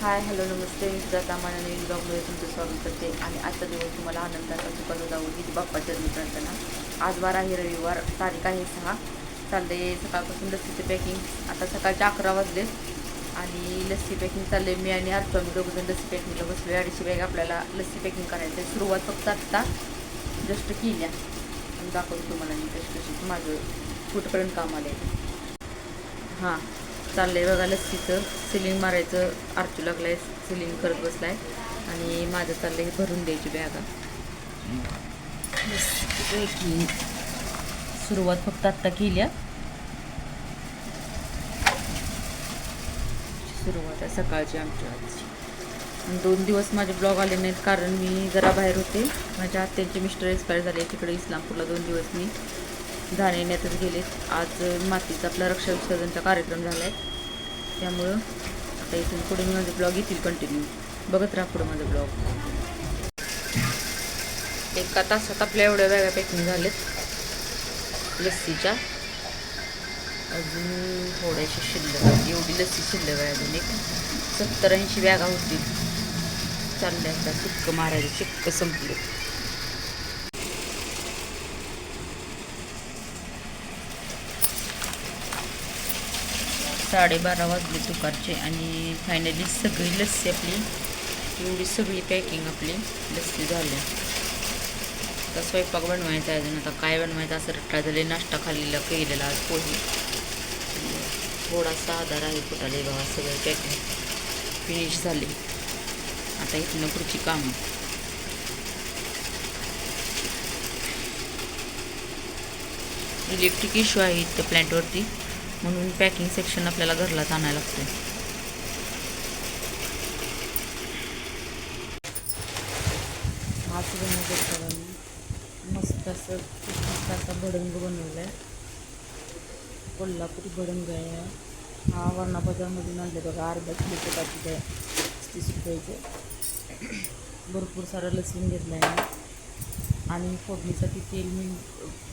Hi hello नमस्ते. मी सुद्धा सामान्य नवीन ब्लॉगमध्ये तुमचं स्वागत करते. आणि आजचा दिवस तुम्हाला आनंदाचा सुखाचा जाऊ की बाप्पाच्या चरणी प्रार्थना आज वार आहे रविवार. तारीख आहे सहा. चालले सकाळपासून लस्सीचे पॅकिंग. आता सकाळचे अकरा वाजले. आणि लस्सी पॅकिंग चालले मी आणि अर्थ मी दोघंजण लस्सी पॅकिंगला बसलो अडीचशे बॅग आपल्याला लस्सी पॅकिंग करायचं आहे सुरुवात फक्त आत्ता जस्ट केल्या. दाखवतो तुम्हाला मी कशी कशी माझं कुठपर्यंत काम आलं आहे हां. चाललंय बघा लस्सीचं. सिलिंग मारायचं. आरचू लागलाय सिलिंग करत बसलाय. आणि माझं चाललंय भरून द्यायची बॅगा लस्सीपैकी सुरुवात फक्त आत्ता केली सुरुवात आहे सकाळची आमच्या आजची. आणि दोन दिवस माझे ब्लॉग आले नाहीत कारण मी जरा बाहेर होते. माझ्या आत्यांचे मिस्टर एक्सपायर झाले तिकडे इस्लामपूरला दोन दिवस मी. जाणे गेलेत. गेले आज मातीचा आपला रक्षा विसर्जनचा कार्यक्रम झाला आहे त्यामुळं आता इथून पुढे मी माझे ब्लॉग येतील कंटिन्यू बघत राहा पुढं माझं ब्लॉग एका तासात आपल्या एवढ्या बॅगा पॅकिंग झाल्यात. लस्सीच्या. अजून थोड्याशी शिल्लक एवढी लस्सी शिल्लक आहे अजून एक. सत्तर ऐंशी बॅगा होतील. चालल्या आता. शिक्क मारायचं. शिक्क संपले. साडेबारा वाजले दुपारचे आणि फायनली सगळी लस्सी आपली एवढी सगळी पॅकिंग आपली लस्सी झाली. आता स्वयंपाक बनवायचा आहे अजून आता काय बनवायचं असं रट्टा झाले नाश्ता खाल्लेला केलेला आज पोही. थोडासा आधार आहे फुटाले बाबा सगळे पॅकिंग फिनिश झाले. आता इथनं पुढची कामं. इलेक्ट्रिक इश्यू आहे इथं प्लॅन्टवरती म्हणून पॅकिंग सेक्शन आपल्याला घरलाच आणायला लागते आज बनवलं मस्त असं मस्त असा भडंग बनवला आहे कोल्हापुरी भडंग आहे हा. वरणा बाजारमधून आणले बघा अर्धा किलोचं पाकिट आहे. पस्तीस रुपयाचं. भरपूर सारं लसूण घेतलं आहे आणि फोडणीसाठी तेल मी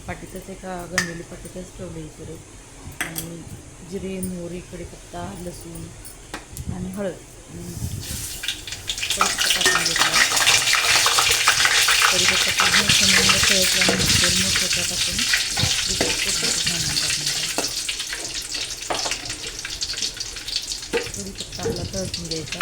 पाठीतच एका गंजलेली पाठीतच ठेवलं इकडे. आणि जिरे मोहरी कढीपत्ता लसूण आणि हळद आणि कढीपत्ता टाकून घेतला. कढीपत्ता पूर्ण खमंग ठेवायच्यानंतर मग त्याचा टाकून कढीपत्ता आपला तळसून द्यायचा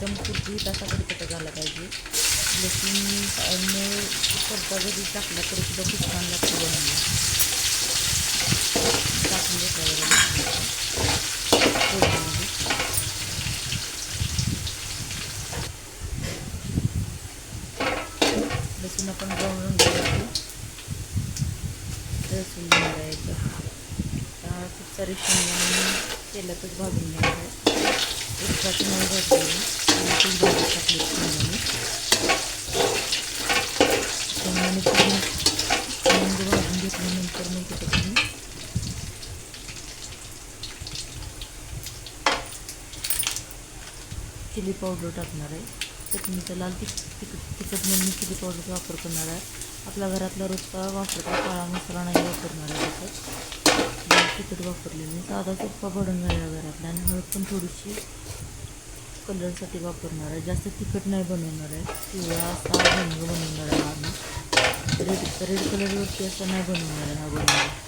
एकदम कुरकुरीत असा कढीपत्ता झाला पाहिजे. लसूण न करता जरी टाकला तरी सुद्धा खूप छान लागतो बनवला टाकून सारे शेंगदाणे तेलातच एक आणि ती भाजी टाकली शेंगदाणे शेंगदाणे पूर्ण शेंगदाणे भाजून घेतल्यानंतर मग त्याच्यात चिली पावडर टाकणार आहे. चटणीचा लाल तिख तिखट म्हणून मी चिली पावडरचा वापर करणार आहे. आपल्या घरातला रोजचा वापरता काळा मसाला नाही वापरणार आहे त्याच्यात तिखट वापरलेली मी साधा सोप्पा भडंग आहे घरातला आणि हळद पण थोडीशी कलरसाठी वापरणार आहे. जास्त तिखट नाही बनवणार आहे. पिवळा असा भडंग बनवणार आहे हा रेड रेड कलरवरती असं नाही बनवणार आहे हा भडंग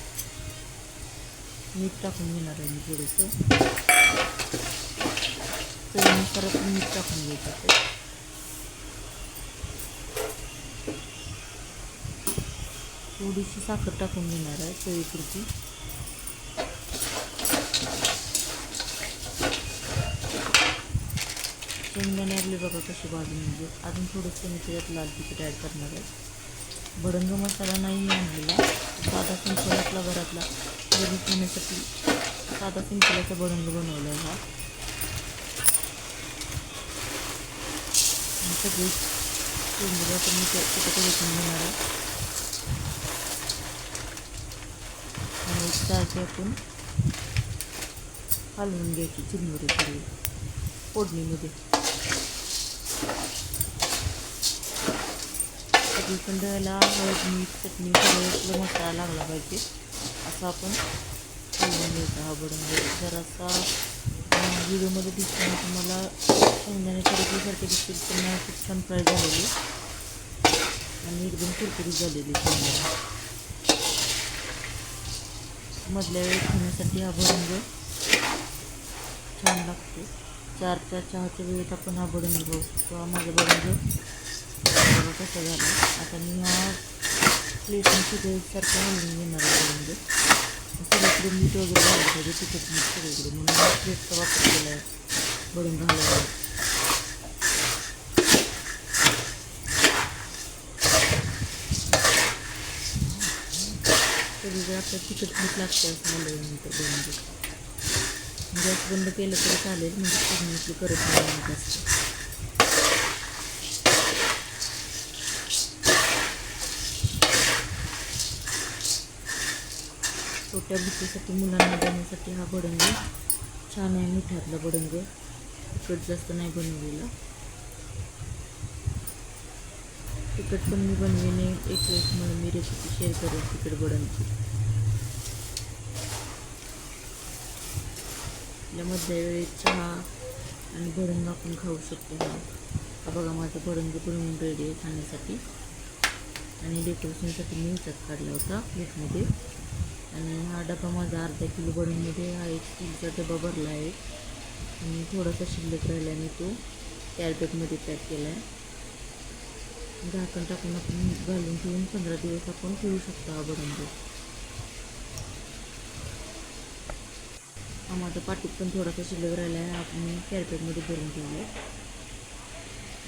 मीठ टाकून घेणार आहे मी थोडंसं. मीठ टाकून घ्यायचं ते थोडीशी साखर टाकून घेणार आहे, चवीपुरती. शेंगदाणे आपले बघा कसे भाजून म्हणजे अजून थोडंसं मी त्याच्यात लाल तिखट ॲड करणार आहे. भडंग मसाला नाही आणलेला. साधा सिंपल आपला घरातला. घरी खाण्यासाठी साधा सिंपलाचा भडंग बनवला आहे हा सगळे शेंगदा शेंगदाणे मी त्या- त्याच्यात वेचून घेणार आहे. आणि एक आपण हलवून घ्यायची चिरमुरी फोडणीमध्ये. कधी हळद मीठ चटणी सगळं मसाला लागला पाहिजे. असं आपण घालून घ्यायचा हा बडून जरासा व्हिडिओमध्ये दिसताना तुम्हाला शेंगदाण्याच्या करपल्यासारखे दिसतील त्यांना खूप छान फ्राय झालेली. आणि एकदम कुरकुरीत झालेली शेंगदाणा. मधल्या वेळेस खाण्यासाठी हा भडंग छान लागतो. चारच्या चहाच्या वेळेत आपण हा भडंग घेऊ शकतो. हा माझा भडंग बघा कसं झालं. आता मी हा प्लेटने सगळ्यासारखं हलवून घेणार आहे म्हणजे. सगळीकडे मीठ वगैरे घालायला पाहिजे तिखट मीठ सगळीकडे म्हणून प्लेटचा वापर केला आहे. भडंग घालायला. सगळीकडे आपल्याला तिखट मीठ लागतं असं हलवल्यानंतर बनवून गॅस बंद केलं तरी चालेल म्हणजे करत नाही असतं छोट्या बुटीसाठी मुलांना देण्यासाठी हा बडंग छान आहे मिठातला बडंग तिखट जास्त नाही बनवलेला. तिखट पण मी बनविणे. एक वेळेस म्हणून मी रेसिपी शेअर करेन तिखट बडंगची आपल्या मधल्या वेळेत चहा आणि भडंग आपण खाऊ शकतो. हा हा बघा माझं भडंग बनवून रेडी आहे खाण्यासाठी. आणि डेकोरेशनसाठी मी ह्याच्यात काढला होता प्लेटमध्ये आणि हा डबा माझा अर्धा किलो भडंगमध्ये हा एक स्टीलचा डबा भरला आहे. आणि थोडासा शिल्लक राहिल्याने तो कॅरबॅगमध्ये पॅक केला म्हणजे आहे झाकण टाकून आपण घालून ठेवून पंधरा दिवस आपण ठेवू शकतो हा भडंग हा माझा पाटीत पण थोडासा शिल्लक राहिला आहे आपण कॅरबॅगमध्ये भरून ठेवलं आहे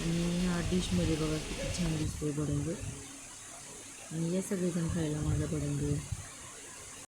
आणि हा डिशमध्ये बघा किती छान दिसतोय बडंग आणि या सगळेजण खायला माझा भडंग